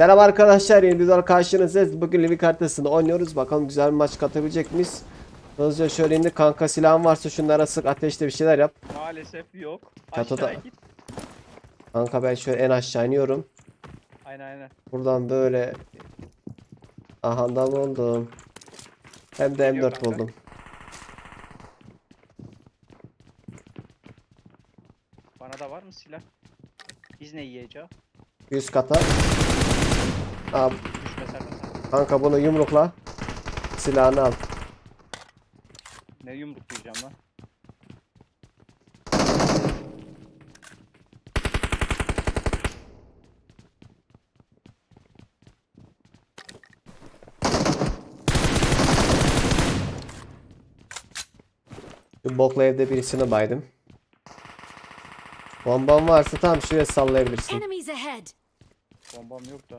Selam arkadaşlar, yeni videoda karşınızdayız. Bugün Livik haritasında oynuyoruz. Bakalım güzel bir maç katabilecek miyiz? Hızlıca şöyle indi. Kanka silahın varsa şunlara sık ateşte bir şeyler yap. Maalesef yok. Çatıda- Aşağı git. Kanka ben şöyle en aşağı iniyorum. Aynen aynen. Buradan böyle... Ahandan buldum. Hem de Geliyor M4 kanka. buldum. Bana da var mı silah? Biz ne yiyeceğiz? 100 kata. Aa, Düşme sakın sen. kanka bunu yumrukla. Silahını al. Ne yumruk diyeceğim lan. Şu bokla evde birisini baydım. Bomban varsa tam şuraya sallayabilirsin. Enemies ahead! Bombam yok da.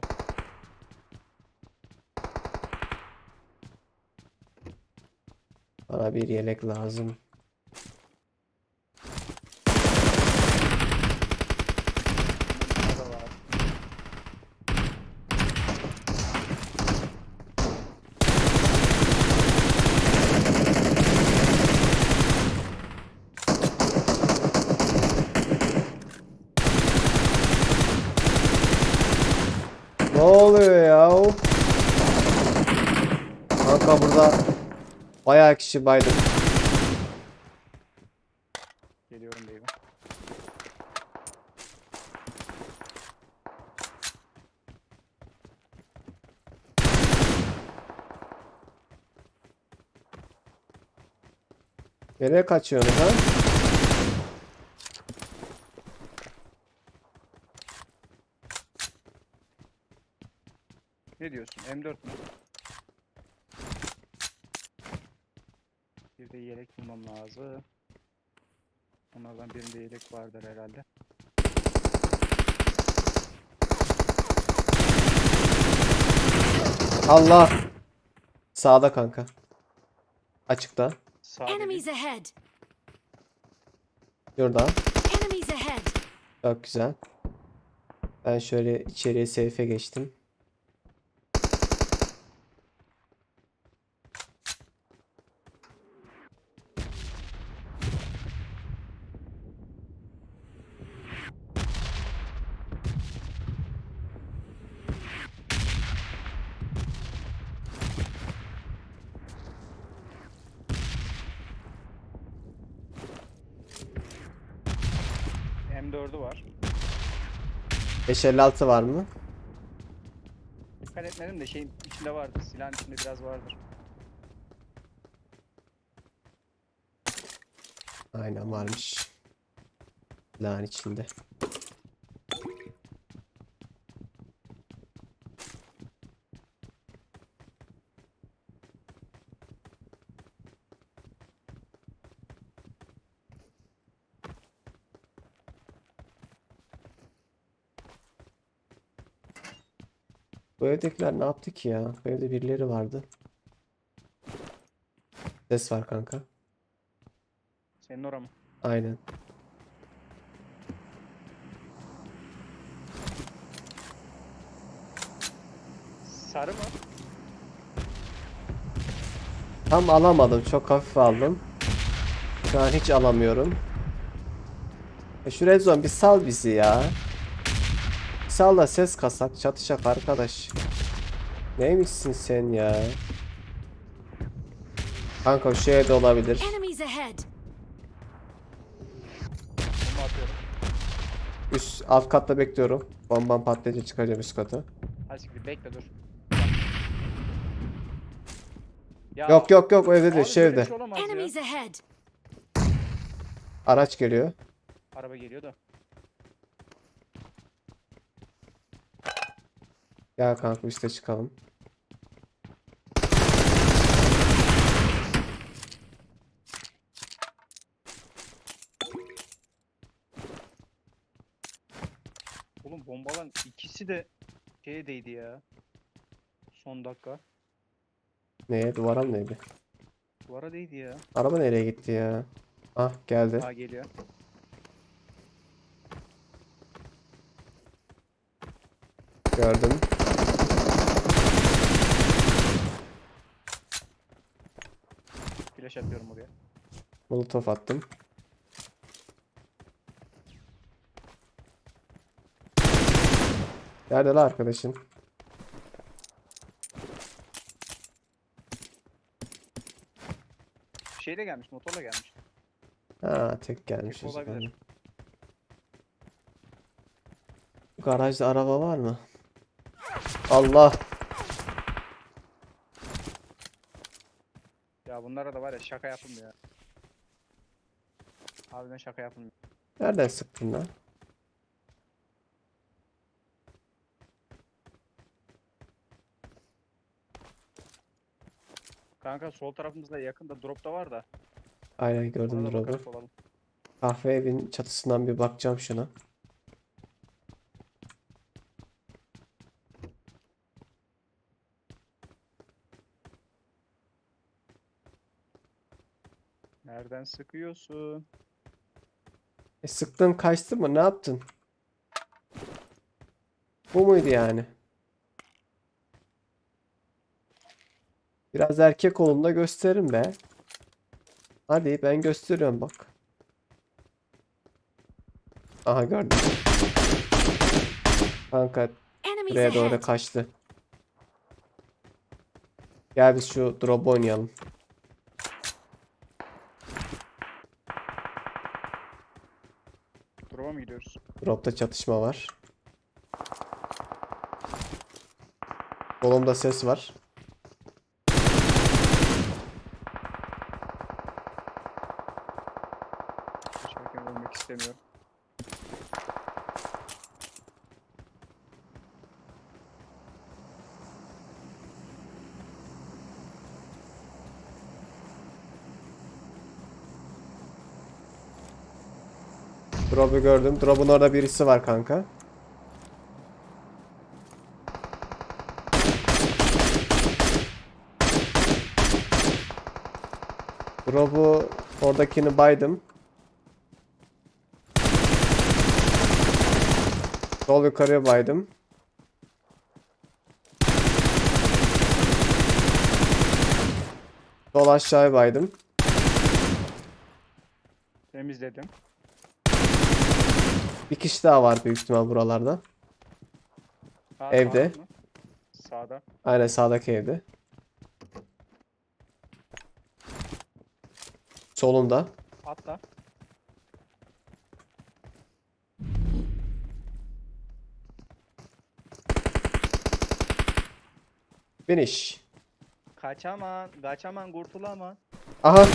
Bana bir yelek lazım. Ne oluyor ya? Kanka burada bayağı kişi baydım. Geliyorum beyim. Nereye kaçıyorsunuz ha? Ne diyorsun? M4 mü? Bir de yelek bulmam lazım. Onlardan birinde yelek vardır herhalde. Allah. Sağda kanka. Açıkta. Sağ. Enemies ahead! Şurada. Enemies ahead! Çok güzel. Ben şöyle içeriye seyfe geçtim. M4'ü var. 556 var mı? Dikkat etmedim de şeyin içinde vardır. Silahın içinde biraz vardır. Aynen varmış. Lan içinde. Bu evdekiler ne yaptı ki ya? Bu evde birileri vardı. Ses var kanka. Senin ora mı? Aynen. Sarı mı? Tam alamadım. Çok hafif aldım. Şu an hiç alamıyorum. E şu red zone bir sal bizi ya. Sal da ses kasak çatışak arkadaş. Neymişsin sen ya? Kanka şu evde olabilir. Üst alt katta bekliyorum. Bombam patlayınca çıkacağım üst kata. Hadi bekle dur. Ya, Yok yok yok o evde değil evde. şey! Araç geliyor. Araba geliyor da. Gel kanka üste çıkalım. Oğlum bombalan ikisi de şeye değdi ya. Son dakika. Neye duvara mı neydi? Duvara değdi ya. Araba nereye gitti ya? Ah geldi. Ha geliyor. Gördüm. Flash atıyorum oraya. Molotof attım. Nerede la arkadaşın? Şeyle gelmiş, motorla gelmiş. Ha tek gelmiş o olabilir. Garajda araba var mı? Allah. Ya bunlara da var ya şaka yapılmıyor. ya. Harbiden şaka yapılmıyor. Nereden sıktın lan? Kanka sol tarafımızda yakında drop da var da. Aynen gördüm Ona da drop'u. olalım. Kahve evin çatısından bir bakacağım şuna. Nereden sıkıyorsun? E sıktın kaçtı mı? Ne yaptın? Bu muydu yani? Biraz erkek olun da gösterin be. Hadi ben gösteriyorum bak. Aha gördüm. Kanka buraya doğru kaçtı. Gel biz şu drop oynayalım. Drop'a mı gidiyoruz? Drop'ta çatışma var. Solumda ses var. Drop'u gördüm. Drop'un orada birisi var kanka. Drop'u oradakini baydım. Sol yukarıya baydım. Sol aşağıya baydım. Temizledim. Bir kişi daha var büyük ihtimal buralarda. Sağ Evde. sağda. Aynen sağdaki evde. Solunda. Atla. Finish. Kaçaman, kaçaman, kurtulaman. Aha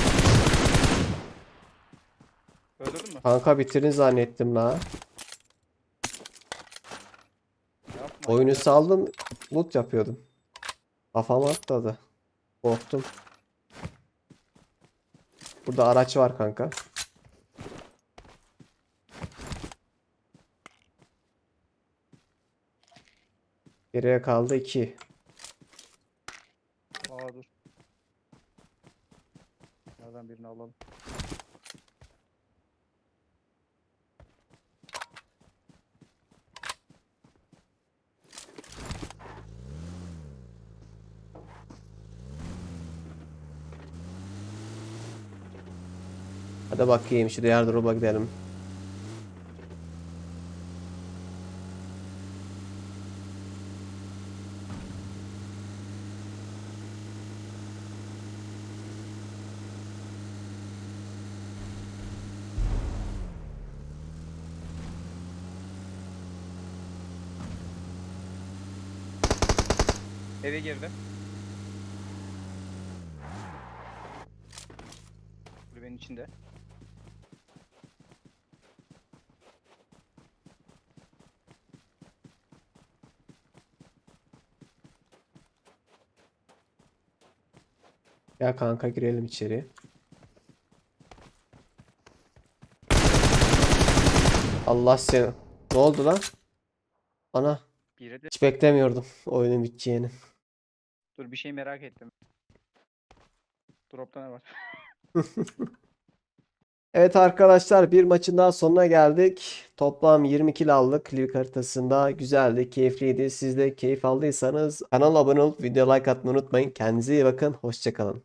Öldürdün mü? kanka bitirin zannettim la. Oyunu saldım loot yapıyordum. Kafama atladı. Korktum. Burada araç var kanka. Geriye kaldı 2. Aa dur. Nereden birini alalım. Hadi bakayım şu diğer drop'a gidelim. Eve girdi. Kulübenin içinde. Gel kanka girelim içeri. Allah seni. Ne oldu lan? Ana Biri de... hiç beklemiyordum oyunun biteceğini. Dur bir şey merak ettim. Drop'ta ne var? Evet arkadaşlar bir maçın daha sonuna geldik. Toplam 20 kill aldık Livik haritasında. Güzeldi, keyifliydi. Siz de keyif aldıysanız kanala abone olup video like atmayı unutmayın. Kendinize iyi bakın. Hoşçakalın.